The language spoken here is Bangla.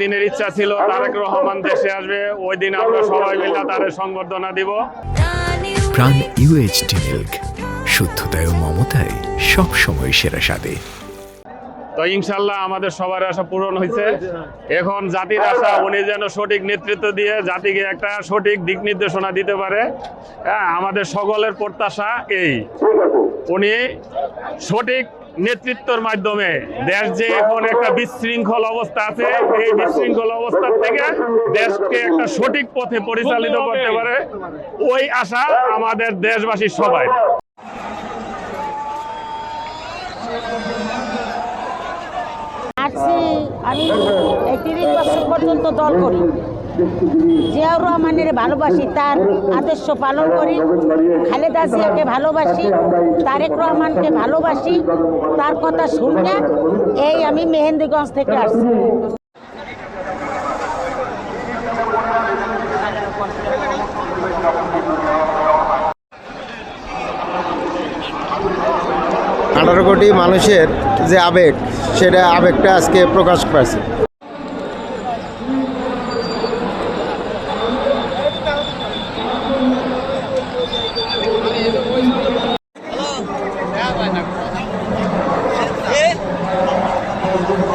দিনের ইচ্ছা ছিল তারেক রহমান দেশে আসবে। ওই দিন আমরা সবাই মিলে তারে সংবর্ধনা দিব। প্রাণ ইউএইচডি মিল্ক শুদ্ধতায় ও মমতায় সবসময় সেরা স্বাদে। তো ইনশাল্লাহ আমাদের সবার আশা পূরণ হয়েছে। এখন জাতির আশা উনি যেন সঠিক নেতৃত্ব দিয়ে জাতিকে একটা সঠিক দিক নির্দেশনা দিতে পারে। হ্যাঁ আমাদের সকলের প্রত্যাশা এই। উনি সঠিক নেতৃত্বের মাধ্যমে দেশ যে এখন একটা বিশৃঙ্খল অবস্থা আছে এই বিশৃঙ্খল অবস্থা থেকে দেশকে একটা সঠিক পথে পরিচালিত করতে পারে ওই আশা আমাদের দেশবাসীর সবাই। আমি এই তিরিশ বছর পর্যন্ত দল করি। জিয়াউর রহমানের ভালোবাসি, তার আদর্শ পালন করি। খালেদা জিয়াকে ভালোবাসি, তারেক রহমানকে ভালোবাসি। তার কথা শুনে এই আমি মেহেন্দিগঞ্জ থেকে আসছি। আঠারো কোটি মানুষের যে আবেগ, সেটা আবেগটা আজকে প্রকাশ পাচ্ছে Yeah.